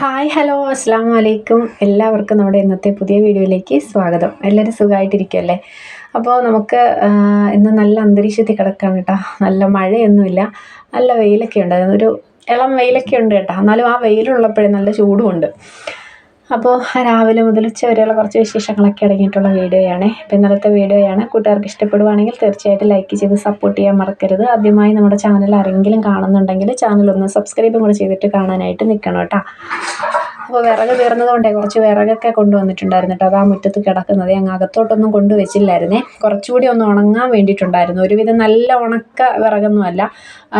Hi hello അസ്സാം വലൈക്കും എല്ലാവർക്കും നമ്മുടെ ഇന്നത്തെ പുതിയ വീഡിയോയിലേക്ക് സ്വാഗതം. എല്ലാവരും സുഖമായിട്ടിരിക്കുമല്ലേ അപ്പോൾ നമുക്ക് ഇന്ന് നല്ല അന്തരീക്ഷത്തിൽ കിടക്കാണ് കേട്ടോ. നല്ല മഴയൊന്നുമില്ല. നല്ല വെയിലൊക്കെ ഉണ്ട് ഒരു ഇളം വെയിലൊക്കെ ഉണ്ട് കേട്ടോ. എന്നാലും ആ വെയിലുള്ളപ്പോഴേ നല്ല ചൂടുമുണ്ട്. അപ്പോൾ രാവിലെ മുതൽ ഉച്ച വരെയുള്ള കുറച്ച് വിശേഷങ്ങളൊക്കെ അടങ്ങിയിട്ടുള്ള വീഡിയോയാണ്. അപ്പോൾ ഇന്നലത്തെ വീഡിയോയാണ്. കൂട്ടുകാർക്ക് ഇഷ്ടപ്പെടുവാണെങ്കിൽ തീർച്ചയായിട്ടും ലൈക്ക് ചെയ്ത് സപ്പോർട്ട് ചെയ്യാൻ മറക്കരുത്. ആദ്യമായി നമ്മുടെ ചാനൽ ആരെങ്കിലും കാണുന്നുണ്ടെങ്കിൽ ചാനൽ ഒന്ന് സബ്സ്ക്രൈബും കൂടെ ചെയ്തിട്ട് കാണാനായിട്ട് നിൽക്കണം കേട്ടോ. അപ്പോൾ വിറക് തീർന്നതുകൊണ്ടേ കുറച്ച് വിറകൊക്കെ കൊണ്ടുവന്നിട്ടുണ്ടായിരുന്നു കേട്ടോ. അത് ആ മുറ്റത്ത് കിടക്കുന്നത്. ഞങ്ങൾ അകത്തോട്ടൊന്നും കൊണ്ടുവച്ചില്ലായിരുന്നേ. കുറച്ചുകൂടി ഒന്ന് ഉണങ്ങാൻ വേണ്ടിയിട്ടുണ്ടായിരുന്നു. ഒരുവിധം നല്ല ഉണക്ക വിറകൊന്നുമല്ല.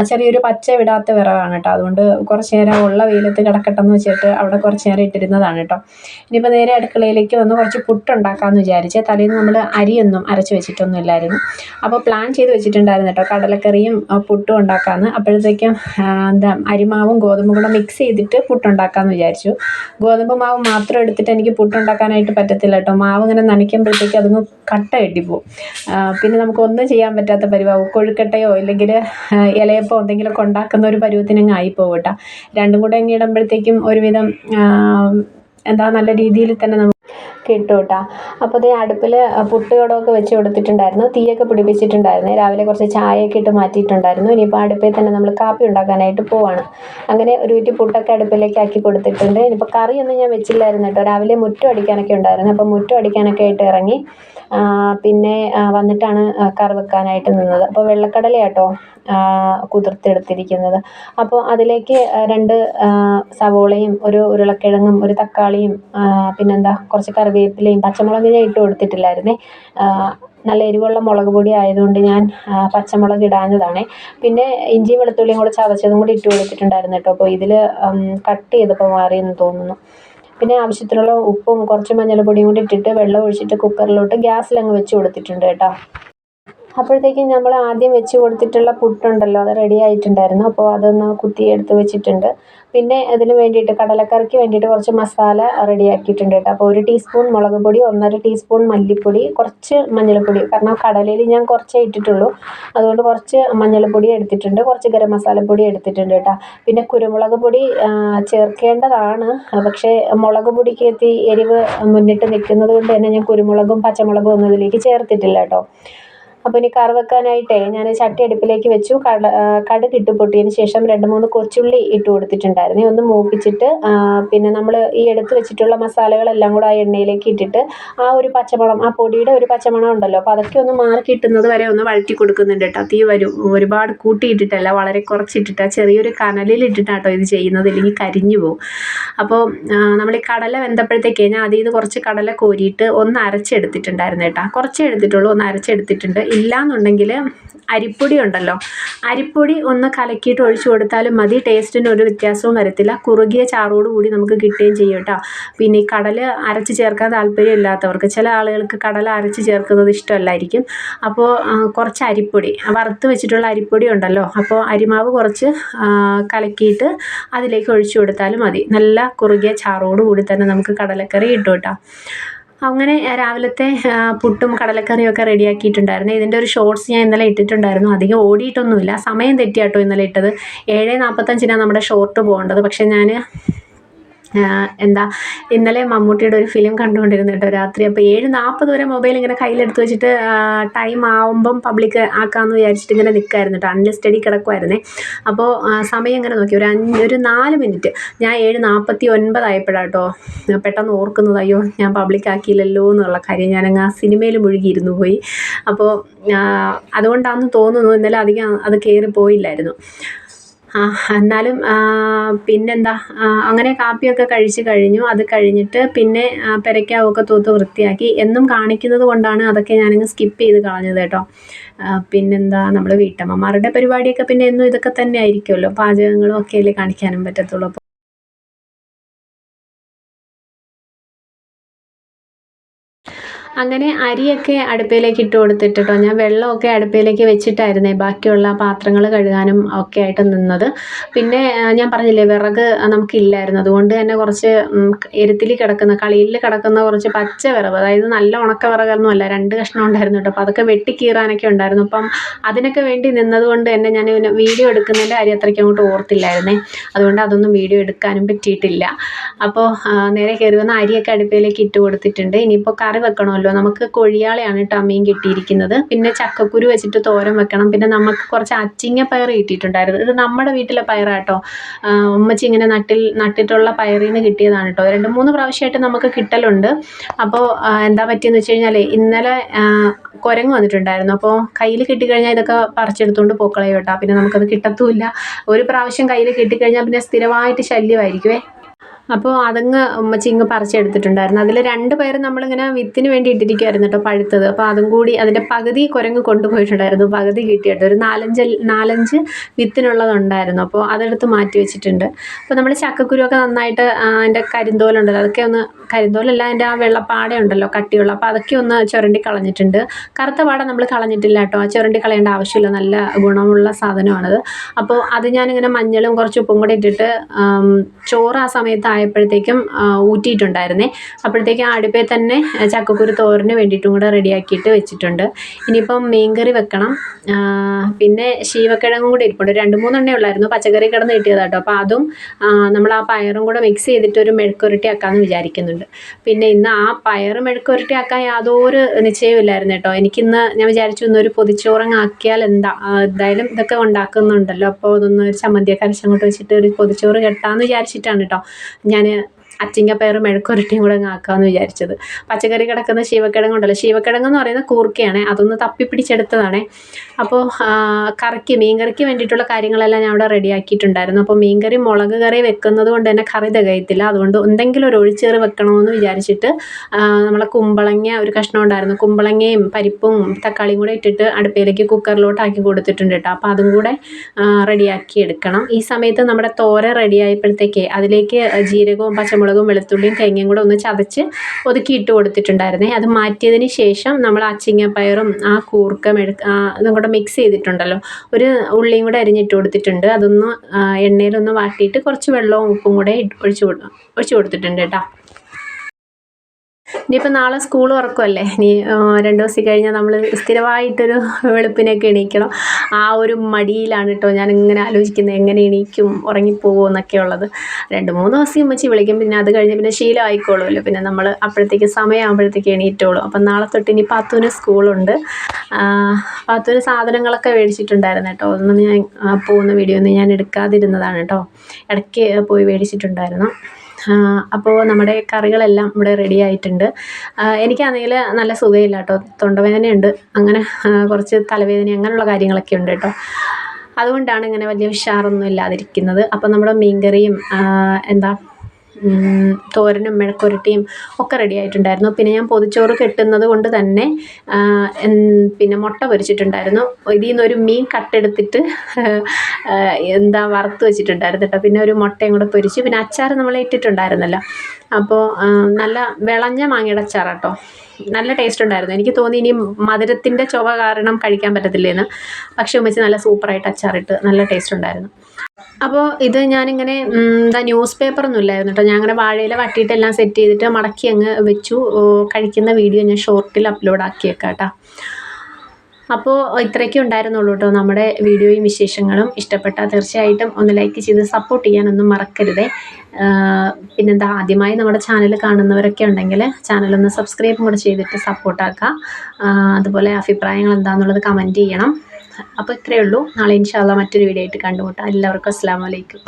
ചെറിയൊരു പച്ച വിടാത്ത വിറകാണ് കേട്ടോ. അതുകൊണ്ട് കുറച്ച് നേരം ഉള്ള വെയിലത്ത് കിടക്കട്ടെ എന്ന് വെച്ചിട്ട് അവിടെ കുറച്ച് നേരം ഇട്ടിരുന്നതാണ് കേട്ടോ. ഇനിയിപ്പോൾ നേരെ അടുക്കളയിലേക്ക് വന്ന് കുറച്ച് പുട്ടുണ്ടാക്കാമെന്ന് വിചാരിച്ച് തലേന്ന് നമ്മൾ അരിയൊന്നും അരച്ച് വെച്ചിട്ടൊന്നും ഇല്ലായിരുന്നു. അപ്പോൾ പ്ലാൻ ചെയ്ത് വെച്ചിട്ടുണ്ടായിരുന്നു കേട്ടോ. കടലക്കറിയും പുട്ടും ഉണ്ടാക്കാമെന്ന് അപ്പോഴത്തേക്കും എന്താ അരിമാവും ഗോതമ്പും കൂടെ മിക്സ് ചെയ്തിട്ട് പുട്ടുണ്ടാക്കാമെന്ന് വിചാരിച്ചു. ഗോതമ്പ് മാവ് മാത്രം എടുത്തിട്ട് എനിക്ക് പുട്ടുണ്ടാക്കാനായിട്ട് പറ്റത്തില്ല കേട്ടോ. മാവ് ഇങ്ങനെ നനയ്ക്കുമ്പോഴത്തേക്ക് അതൊന്ന് കട്ട കെട്ടിപ്പോവും. പിന്നെ നമുക്ക് ഒന്നും ചെയ്യാൻ പറ്റാത്ത പരിപാടി. കൊഴുക്കട്ടയോ ഇല്ലെങ്കിൽ ഇലയപ്പോ എന്തെങ്കിലുമൊക്കെ ഉണ്ടാക്കുന്ന ഒരു പരുവത്തിനങ്ങ് ആയിപ്പോവും കേട്ടോ രണ്ടും കൂടെ അങ്ങ് ഇടുമ്പോഴത്തേക്കും ഒരുവിധം എന്താ നല്ല രീതിയിൽ തന്നെ നമുക്ക് കിട്ടും. കേട്ടോ അപ്പോൾ അതേ അടുപ്പിൽ പുട്ടുകടമൊക്കെ വെച്ച് കൊടുത്തിട്ടുണ്ടായിരുന്നു. തീയൊക്കെ പിടിപ്പിച്ചിട്ടുണ്ടായിരുന്നു. രാവിലെ കുറച്ച് ചായയൊക്കെ ഇട്ട് മാറ്റിയിട്ടുണ്ടായിരുന്നു. ഇനിയിപ്പോൾ അടുപ്പിൽ തന്നെ നമ്മൾ കാപ്പി ഉണ്ടാക്കാനായിട്ട് പോവാണ്. അങ്ങനെ ഒരു വീട്ടിൽ പുട്ടൊക്കെ അടുപ്പിലേക്ക് ആക്കി കൊടുത്തിട്ടുണ്ട്. ഇനിയിപ്പോൾ കറിയൊന്നും ഞാൻ വെച്ചില്ലായിരുന്നു കേട്ടോ. രാവിലെ മുറ്റം അടിക്കാനൊക്കെ ഉണ്ടായിരുന്നു. അപ്പോൾ മുറ്റം അടിക്കാനൊക്കെ ആയിട്ട് ഇറങ്ങി പിന്നെ വന്നിട്ടാണ് കറി വെക്കാനായിട്ട് നിന്നത്. അപ്പോൾ വെള്ളക്കടലയാട്ടോ കേട്ടോ കുതിർത്തെടുത്തിരിക്കുന്നത്. അപ്പോൾ അതിലേക്ക് രണ്ട് സവോളയും ഒരു ഉരുളക്കിഴങ്ങും ഒരു തക്കാളിയും പിന്നെന്താ കുറച്ച് കറിവേപ്പിലയും പച്ചമുളക് ഞാൻ ഇട്ട് കൊടുത്തിട്ടില്ലായിരുന്നേ. നല്ല എരിവുള്ള മുളക് പൊടി ആയതുകൊണ്ട് ഞാൻ പച്ചമുളക് ഇടാഞ്ഞതാണേ. പിന്നെ ഇഞ്ചിയും വെളുത്തുള്ളിയും കൂടെ ചതച്ചതും കൂടി ഇട്ട് കൊടുത്തിട്ടുണ്ടായിരുന്നു കേട്ടോ. അപ്പോൾ ഇതിൽ കട്ട് ചെയ്തപ്പോൾ മാറിയെന്ന് തോന്നുന്നു. പിന്നെ ആവശ്യത്തിനുള്ള ഉപ്പും കുറച്ച് മഞ്ഞൾപ്പൊടിയും കൂടി ഇട്ടിട്ട് വെള്ളം ഒഴിച്ചിട്ട് കുക്കറിലോട്ട് ഗ്യാസിലങ്ങ് വെച്ച് കൊടുത്തിട്ടുണ്ട് കേട്ടോ. അപ്പോഴത്തേക്കും നമ്മൾ ആദ്യം വെച്ച് കൊടുത്തിട്ടുള്ള പുട്ടുണ്ടല്ലോ അത് റെഡി ആയിട്ടുണ്ടായിരുന്നു. അപ്പോൾ അതൊന്ന് കുത്തി എടുത്ത് വെച്ചിട്ടുണ്ട്. പിന്നെ അതിന് വേണ്ടിയിട്ട് കടലക്കറിക്ക് വേണ്ടിയിട്ട് കുറച്ച് മസാല റെഡിയാക്കിയിട്ടുണ്ട് കേട്ടോ. അപ്പോൾ ഒരു ടീസ്പൂൺ മുളക് പൊടി ഒന്നര ടീസ്പൂൺ മല്ലിപ്പൊടി കുറച്ച് മഞ്ഞൾപ്പൊടി. കാരണം കടലയിൽ ഞാൻ കുറച്ചേ ഇട്ടിട്ടുള്ളൂ. അതുകൊണ്ട് കുറച്ച് മഞ്ഞൾപ്പൊടി എടുത്തിട്ടുണ്ട് കുറച്ച് ഗരം മസാലപ്പൊടി എടുത്തിട്ടുണ്ട് കേട്ടോ. പിന്നെ കുരുമുളക് പൊടി ചേർക്കേണ്ടതാണ്. പക്ഷേ മുളക് പൊടിക്ക് എത്തി എരിവ് മുന്നിട്ട് നിൽക്കുന്നത് കൊണ്ട് തന്നെ ഞാൻ കുരുമുളകും പച്ചമുളകും ഒന്നും ഇതിലേക്ക് ചേർത്തിട്ടില്ല കേട്ടോ. അപ്പോൾ ഇനി കറി വെക്കാനായിട്ടേ ഞാൻ ചട്ടി അടുപ്പിലേക്ക് വെച്ചു. കട കടുക് ഇട്ട് പൊട്ടിയതിന് ശേഷം രണ്ട് മൂന്ന് കൊച്ചുള്ളി ഇട്ട് കൊടുത്തിട്ടുണ്ടായിരുന്നു. ഒന്ന് മൂപ്പിച്ചിട്ട് പിന്നെ നമ്മൾ ഈ എടുത്ത് വെച്ചിട്ടുള്ള മസാലകളെല്ലാം കൂടെ ആ എണ്ണയിലേക്ക് ഇട്ടിട്ട് ആ ഒരു പച്ചമണം ആ പൊടിയുടെ ഒരു പച്ചമണം ഉണ്ടല്ലോ. അപ്പോൾ അതൊക്കെ ഒന്ന് മാറി കിട്ടുന്നത് വരെ ഒന്ന് വഴറ്റി കൊടുക്കുന്നുണ്ട് കേട്ടോ തീ വരും ഒരുപാട് കൂട്ടിയിട്ടിട്ടല്ല വളരെ കുറച്ചിട്ടിട്ട്. ചെറിയൊരു കനലിൽ ഇട്ടിട്ടാട്ടോ ഇത് ചെയ്യുന്നത്. ഇല്ലെങ്കിൽ കരിഞ്ഞു പോകും അപ്പോൾ നമ്മൾ ഈ കടല വെന്തപ്പോഴത്തേക്ക് ഞാൻ അതിൽ നിന്ന് കുറച്ച് കടല കോരിയിട്ട് ഒന്ന് അരച്ചെടുത്തിട്ടുണ്ടായിരുന്നു കേട്ടോ കുറച്ചേ എടുത്തിട്ടുള്ളൂ ഒന്ന് അരച്ചെടുത്തിട്ടുണ്ട്. ഇല്ലാന്നുണ്ടെങ്കിൽ അരിപ്പൊടി ഉണ്ടല്ലോ. അരിപ്പൊടി ഒന്ന് കലക്കിയിട്ട് ഒഴിച്ചു കൊടുത്താലും മതി. ടേസ്റ്റിന് ഒരു വ്യത്യാസവും വരത്തില്ല. കുറുകിയ ചാറോട് കൂടി നമുക്ക് കിട്ടുകയും ചെയ്യും കേട്ടോ. പിന്നെ ഈ കടല അരച്ച് ചേർക്കാൻ താല്പര്യമില്ലാത്തവർക്ക് ചില ആളുകൾക്ക് കടല അരച്ച് ചേർക്കുന്നത് ഇഷ്ടമല്ലായിരിക്കും. അപ്പോൾ കുറച്ച് അരിപ്പൊടി വറുത്ത് വെച്ചിട്ടുള്ള അരിപ്പൊടി ഉണ്ടല്ലോ. അപ്പോൾ അരിമാവ് കുറച്ച് കലക്കിയിട്ട് അതിലേക്ക് ഒഴിച്ചു കൊടുത്താലും മതി. നല്ല കുറുകിയ ചാറോട് കൂടി തന്നെ നമുക്ക് കടലക്കറി കിട്ടും കേട്ടോ. അങ്ങനെ രാവിലത്തെ പുട്ടും കടലക്കറിയും ഒക്കെ റെഡിയാക്കിയിട്ടുണ്ടായിരുന്നു. ഇതിന്റെ ഒരു ഷോർട്സ് ഞാൻ ഇന്നലെ ഇട്ടിട്ടുണ്ടായിരുന്നു. അധികം ഓടിയിട്ടൊന്നുമില്ല. സമയം തെറ്റിയാട്ടോ ഇന്നലെ ഇട്ടത്. ഏഴ് നാൽപ്പത്തഞ്ചിനാണ് നമ്മുടെ ഷോർട്ട് പോകേണ്ടത്. പക്ഷേ ഞാൻ എന്താ ഇന്നലെ മമ്മൂട്ടിയുടെ ഒരു ഫിലിം കണ്ടുകൊണ്ടിരുന്നു കേട്ടോ രാത്രി. അപ്പോൾ ഏഴ് നാൽപ്പത് വരെ മൊബൈൽ ഇങ്ങനെ കയ്യിലെടുത്ത് വെച്ചിട്ട് ടൈം ആവുമ്പം പബ്ലിക് ആക്കാമെന്ന് വിചാരിച്ചിട്ട് ഇങ്ങനെ നിൽക്കായിരുന്നു കേട്ടോ. അൺലിസ്റ്റഡി കിടക്കുമായിരുന്നേ അപ്പോൾ സമയം ഇങ്ങനെ നോക്കി? ഒരു അഞ്ച് ഒരു നാല് മിനിറ്റ് ഞാൻ ഏഴ് നാൽപ്പത്തി ഒൻപതായപ്പോഴാണ് കേട്ടോ പെട്ടെന്ന് ഓർക്കുന്നത് അയ്യോ ഞാൻ പബ്ലിക് ആക്കിയില്ലല്ലോ എന്നുള്ള കാര്യം ഞാനങ്ങ് ആ സിനിമയിൽ മുഴുകിയിരുന്നു പോയി. അപ്പോൾ അതുകൊണ്ടാണെന്ന് തോന്നുന്നു ഇന്നലെ അധികം അത് കയറി പോയില്ലായിരുന്നു. എന്നാലും പിന്നെന്താ അങ്ങനെ കാപ്പിയൊക്കെ കഴിച്ച് കഴിഞ്ഞു. അത് കഴിഞ്ഞിട്ട് പിന്നെ പെരയ്ക്കാവൊക്കെ തൂത്ത് വൃത്തിയാക്കി. എന്നും കാണിക്കുന്നത് കൊണ്ടാണ് അതൊക്കെ ഞാനങ്ങ് സ്കിപ്പ് ചെയ്ത് കളഞ്ഞത് കേട്ടോ. പിന്നെന്താ നമ്മൾ വീട്ടമ്മമാരുടെ പരിപാടിയൊക്കെ പിന്നെ എന്നും ഇതൊക്കെ തന്നെ ആയിരിക്കുമല്ലോ. പാചകങ്ങളും ഒക്കെ അല്ലേ കാണിക്കാനും പറ്റത്തുള്ളൂ. അങ്ങനെ അരിയൊക്കെ അടുപ്പയിലേക്ക് ഇട്ട് കൊടുത്തിട്ടോ ഞാൻ വെള്ളമൊക്കെ അടുപ്പിലേക്ക് വെച്ചിട്ടായിരുന്നേ ബാക്കിയുള്ള പാത്രങ്ങൾ കഴുകാനും ഒക്കെ ആയിട്ട് നിന്നത്. പിന്നെ ഞാൻ പറഞ്ഞില്ലേ വിറക് നമുക്കില്ലായിരുന്നു. അതുകൊണ്ട് തന്നെ കുറച്ച് എരുത്തിൽ കിടക്കുന്ന കളിയിൽ കിടക്കുന്ന കുറച്ച് പച്ച വിറവ് അതായത് നല്ല ഉണക്ക വിറകൊന്നും അല്ല രണ്ട് കഷ്ണം ഉണ്ടായിരുന്നു കേട്ടോ. അപ്പോൾ അതൊക്കെ വെട്ടിക്കീറാനൊക്കെ ഉണ്ടായിരുന്നു. അപ്പം അതിനൊക്കെ വേണ്ടി നിന്നതുകൊണ്ട് തന്നെ ഞാൻ വീഡിയോ എടുക്കുന്നതിന്റെ കാര്യം അത്രയ്ക്ക് അങ്ങോട്ട് ഓർത്തില്ലായിരുന്നേ. അതുകൊണ്ട് അതൊന്നും വീഡിയോ എടുക്കാനും പറ്റിയിട്ടില്ല. അപ്പോൾ നേരെ കയറി വന്ന അരിയൊക്കെ അടുപ്പിലേക്ക് ഇട്ട് കൊടുത്തിട്ടുണ്ട്. ഇനിയിപ്പോൾ കറി വെക്കണമല്ലോ. നമുക്ക് കൊഴിയാളെയാണ് കേട്ടോ അമ്മയും കിട്ടിയിരിക്കുന്നത്. പിന്നെ ചക്കക്കുരു വെച്ചിട്ട് തോരൻ വെക്കണം. പിന്നെ നമുക്ക് കുറച്ച് അച്ചിങ്ങ പയർ കിട്ടിയിട്ടുണ്ടായിരുന്നു. ഇത് നമ്മുടെ വീട്ടിലെ പയറാട്ടോ ഉമ്മച്ചി ഇങ്ങനെ നട്ടിൽ നട്ടിട്ടുള്ള പയറിൽ നിന്ന് കിട്ടിയതാണ് കേട്ടോ. രണ്ട് മൂന്ന് പ്രാവശ്യമായിട്ട് നമുക്ക് കിട്ടലുണ്ട്. അപ്പോൾ എന്താ പറ്റിയെന്ന് വെച്ച് കഴിഞ്ഞാൽ ഇന്നലെ കുരങ്ങ് വന്നിട്ടുണ്ടായിരുന്നു. അപ്പോൾ കയ്യിൽ കിട്ടിക്കഴിഞ്ഞാൽ ഇതൊക്കെ പറിച്ചെടുത്തുകൊണ്ട് പോക്കളയോ പിന്നെ നമുക്കത് കിട്ടത്തുമില്ല. ഒരു പ്രാവശ്യം കയ്യിൽ കിട്ടിക്കഴിഞ്ഞാൽ പിന്നെ സ്ഥിരമായിട്ട് ശല്യമായിരിക്കുമേ അപ്പോൾ അതങ്ങ് ഉമ്മച്ചി ഇങ്ങ് പറിച്ചെടുത്തിട്ടുണ്ടായിരുന്നു. അതിൽ രണ്ട് പയർ നമ്മളിങ്ങനെ വിത്തിന് വേണ്ടി ഇട്ടിരിക്കുമായിരുന്നു കേട്ടോ പഴുത്തത്. അപ്പോൾ അതും കൂടി അതിന്റെ പകുതി കുരങ്ങ് കൊണ്ടുപോയിട്ടുണ്ടായിരുന്നു. പകുതി കിട്ടിയിട്ട് ഒരു നാലഞ്ച് നാലഞ്ച് വിത്തിനുള്ളതുണ്ടായിരുന്നു. അപ്പോൾ അതെടുത്ത് മാറ്റി വെച്ചിട്ടുണ്ട്. അപ്പോൾ നമ്മൾ ചക്കക്കുരുവൊക്കെ നന്നായിട്ട് അതിന്റെ കരിന്തോലുണ്ടല്ലോ അതൊക്കെ ഒന്ന് കരിന്തോലല്ല അതിന്റെ ആ വെള്ളപ്പാട ഉണ്ടല്ലോ കട്ടിയുള്ള. അപ്പോൾ അതൊക്കെ ഒന്ന് ചുരണ്ടി കളഞ്ഞിട്ടുണ്ട്. കറുത്ത പാട നമ്മൾ കളഞ്ഞിട്ടില്ല കേട്ടോ ആ ചുരണ്ടി കളയേണ്ട ആവശ്യമില്ല. നല്ല ഗുണമുള്ള സാധനമാണത്. അപ്പോൾ അത് ഞാനിങ്ങനെ മഞ്ഞളും കുറച്ച് ഉപ്പും കൂടി ഇട്ടിട്ട് ചോറ് ആ സമയത്ത് ആയപ്പോഴത്തേക്കും ഊറ്റിയിട്ടുണ്ടായിരുന്നേ. അപ്പോഴത്തേക്കും ആ അടുപ്പിൽ തന്നെ ചക്കക്കുരു തോരന് വേണ്ടിയിട്ടും കൂടെ റെഡിയാക്കിയിട്ട് വെച്ചിട്ടുണ്ട്. ഇനിയിപ്പം മീൻകറി വെക്കണം. പിന്നെ ശീവക്കിഴങ്ങും കൂടി ഇരിപ്പുണ്ട്. രണ്ട് മൂന്നെണ്ണേ ഉള്ളായിരുന്നു. പച്ചക്കറി കിടന്ന് കിട്ടിയതാട്ടോ അപ്പോൾ അതും നമ്മൾ ആ പയറും കൂടെ മിക്സ് ചെയ്തിട്ട് ഒരു മെഴുക്കുരുട്ടി ആക്കാമെന്ന് വിചാരിക്കുന്നുണ്ട്. പിന്നെ ഇന്ന് ആ പയർ മെഴുക്കുരട്ടി ആക്കാൻ യാതൊരു നിശ്ചയമില്ലായിരുന്നു കേട്ടോ. എനിക്കിന്ന് ഞാൻ വിചാരിച്ചു ഇന്നൊരു പൊതിച്ചോറങ്ങ് ആക്കിയാൽ എന്താ എന്തായാലും ഇതൊക്കെ ഉണ്ടാക്കുന്നുണ്ടല്ലോ. അപ്പോൾ അതൊന്ന് ഒരു ചമ്മന്തിയൊക്കെ അരച്ചങ്ങോട്ട് വെച്ചിട്ട് ഒരു പൊതിച്ചോറ് കെട്ടാമെന്ന് വിചാരിച്ചിട്ടാണ് കേട്ടോ ഞാൻ അച്ചിങ്ങപ്പയർ മെഴുക്കുരട്ടിയും കൂടെ അങ്ങ് ആക്കാമെന്ന് വിചാരിച്ചത്. പച്ചക്കറി കിടക്കുന്ന ശീവക്കിഴങ്ങ് ഉണ്ടല്ലോ. ശീവക്കിഴങ്ങ് എന്ന് പറയുന്ന കൂർക്കയാണ്. അതൊന്ന് തപ്പി പിടിച്ചെടുത്തതാണ്. അപ്പോൾ കറിക്ക് മീൻകറിക്ക് വേണ്ടിയിട്ടുള്ള കാര്യങ്ങളെല്ലാം ഞാൻ അവിടെ റെഡിയാക്കിയിട്ടുണ്ടായിരുന്നു അപ്പോൾ മീൻകറി മുളക് കറി വെക്കുന്നത് കൊണ്ട് തന്നെ കറി തികയത്തില്ല. അതുകൊണ്ട് എന്തെങ്കിലും ഒരു ഒഴിച്ചേറ് വെക്കണമെന്ന് വിചാരിച്ചിട്ട് നമ്മളെ കുമ്പളങ്ങ ഒരു കഷ്ണം ഉണ്ടായിരുന്നു. കുമ്പളങ്ങയും പരിപ്പും തക്കാളിയും കൂടെ ഇട്ടിട്ട് അടുപ്പയിലേക്ക് കുക്കറിലോട്ട് ആക്കി കൊടുത്തിട്ടുണ്ട് കേട്ടോ. അപ്പോൾ അതും കൂടെ റെഡിയാക്കി എടുക്കണം. ഈ സമയത്ത് നമ്മുടെ തോര റെഡിയായപ്പോഴത്തേക്ക് അതിലേക്ക് ജീരകവും പച്ചമുളകും പച്ചമുളകും വെളുത്തുള്ളിയും തേങ്ങയും കൂടെ ഒന്ന് ചതച്ച് ഒതുക്കി ഇട്ട് കൊടുത്തിട്ടുണ്ടായിരുന്നേ. അത് മാറ്റിയതിന് ശേഷം നമ്മൾ ആ ചിങ്ങപ്പയറും ആ കൂർക്കം എടുക്ക ഇതും കൂടെ മിക്സ് ചെയ്തിട്ടുണ്ടല്ലോ. ഒരു ഉള്ളിയും കൂടെ അരിഞ്ഞിട്ട് കൊടുത്തിട്ടുണ്ട്. അതൊന്ന് എണ്ണയിലൊന്ന് വാട്ടിയിട്ട് കുറച്ച് വെള്ളവും ഉപ്പും കൂടെ ഒഴിച്ച് ഒഴിച്ച് കൊടുത്തിട്ടുണ്ട് കേട്ടോ. ഇനിയിപ്പോൾ നാളെ സ്കൂൾ തുറക്കുമല്ലേ ഇനി രണ്ട് ദിവസം കഴിഞ്ഞാൽ നമ്മൾ സ്ഥിരമായിട്ടൊരു വെളുപ്പിനൊക്കെ എണീക്കണം. ആ ഒരു മടിയിലാണ് കേട്ടോ ഞാൻ ഇങ്ങനെ ആലോചിക്കുന്നത്. എങ്ങനെ എണീക്കും ഉറങ്ങിപ്പോകുമോ എന്നൊക്കെ ഉള്ളത് രണ്ട് മൂന്ന് ദിവസം ഉമ്മച്ചി വിളിക്കും. പിന്നെ അത് കഴിഞ്ഞ് പിന്നെ ശീലമായിക്കോളുമല്ലോ. പിന്നെ നമ്മൾ അപ്പോഴത്തേക്ക് സമയമാകുമ്പോഴത്തേക്ക് എണീറ്റോളും. അപ്പം നാളെ തൊട്ട് ഇനി പാത്തൂന് സ്കൂളുണ്ട്. പാത്തൂന് സാധനങ്ങളൊക്കെ മേടിച്ചിട്ടുണ്ടായിരുന്നു കേട്ടോ ഒന്നും ഞാൻ പോകുന്ന വീഡിയോ ഒന്നും ഞാൻ എടുക്കാതിരുന്നതാണ് കേട്ടോ ഇടയ്ക്ക് പോയി മേടിച്ചിട്ടുണ്ടായിരുന്നു. അപ്പോൾ നമ്മുടെ കറികളെല്ലാം ഇവിടെ റെഡി ആയിട്ടുണ്ട്. എനിക്കാണെങ്കിൽ നല്ല സുഖമില്ല കേട്ടോ. തൊണ്ടവേദനയുണ്ട്. അങ്ങനെ കുറച്ച് തലവേദന അങ്ങനെയുള്ള കാര്യങ്ങളൊക്കെ ഉണ്ട് കേട്ടോ. അതുകൊണ്ടാണ് ഇങ്ങനെ വലിയ ഉഷാറൊന്നും ഇല്ലാതിരിക്കുന്നത്. അപ്പോൾ നമ്മുടെ മീൻകറിയും എന്താ തോരനും മെഴുക്കുരട്ടിയും ഒക്കെ റെഡി ആയിട്ടുണ്ടായിരുന്നു. പിന്നെ ഞാൻ പൊതിച്ചോറ് കെട്ടുന്നത് കൊണ്ട് തന്നെ പിന്നെ മുട്ട പൊരിച്ചിട്ടുണ്ടായിരുന്നു. ഇതിൽ നിന്നൊരു മീൻ കട്ടെടുത്തിട്ട് എന്താ വറുത്ത് വെച്ചിട്ടുണ്ടായിരുന്നു കേട്ടോ പിന്നെ ഒരു മുട്ടയും കൂടെ പൊരിച്ച് പിന്നെ അച്ചാർ നമ്മൾ ഇട്ടിട്ടുണ്ടായിരുന്നല്ലോ. അപ്പോൾ നല്ല വിളഞ്ഞ മാങ്ങയുടെ അച്ചാർ കേട്ടോ നല്ല ടേസ്റ്റ് ഉണ്ടായിരുന്നു. എനിക്ക് തോന്നി ഇനി മധുരത്തിന്റെ ചുവ കാരണം കഴിക്കാൻ പറ്റത്തില്ലേന്ന്. പക്ഷേ ഉമ്മച്ചി നല്ല സൂപ്പറായിട്ട് അച്ചാറിട്ട് നല്ല ടേസ്റ്റ് ഉണ്ടായിരുന്നു. അപ്പോൾ ഇത് ഞാനിങ്ങനെ എന്താ ന്യൂസ് പേപ്പറൊന്നും ഇല്ലായിരുന്നു കേട്ടോ ഞാൻ അങ്ങനെ വാഴയില വട്ടിയിട്ട് എല്ലാം സെറ്റ് ചെയ്തിട്ട് മടക്കി അങ്ങ് വെച്ചു. കഴിക്കുന്ന വീഡിയോ ഞാൻ ഷോർട്ടിൽ അപ്ലോഡ് ആക്കിയേക്കാം അപ്പോൾ ഇത്രയൊക്കെ ഉണ്ടായിരുന്നുള്ളൂ കേട്ടോ നമ്മുടെ വീഡിയോയും വിശേഷങ്ങളും. ഇഷ്ടപ്പെട്ടാൽ തീർച്ചയായിട്ടും ഒന്ന് ലൈക്ക് ചെയ്ത് സപ്പോർട്ട് ചെയ്യാനൊന്നും മറക്കരുതേ. പിന്നെന്താ ആദ്യമായി നമ്മുടെ ചാനൽ കാണുന്നവരൊക്കെ ഉണ്ടെങ്കിൽ ചാനലൊന്ന് സബ്സ്ക്രൈബും കൂടെ ചെയ്തിട്ട് സപ്പോർട്ടാക്കുക അതുപോലെ അഭിപ്രായങ്ങൾ എന്താണെന്നുള്ളത് കമന്റ് ചെയ്യണം. അപ്പോൾ ഇത്രയേ ഉള്ളൂ. നാളെ ഇൻഷാല്ല മറ്റൊരു വീഡിയോ ആയിട്ട് കണ്ടുമുട്ടാം. എല്ലാവർക്കും അസ്സാം വലൈക്കും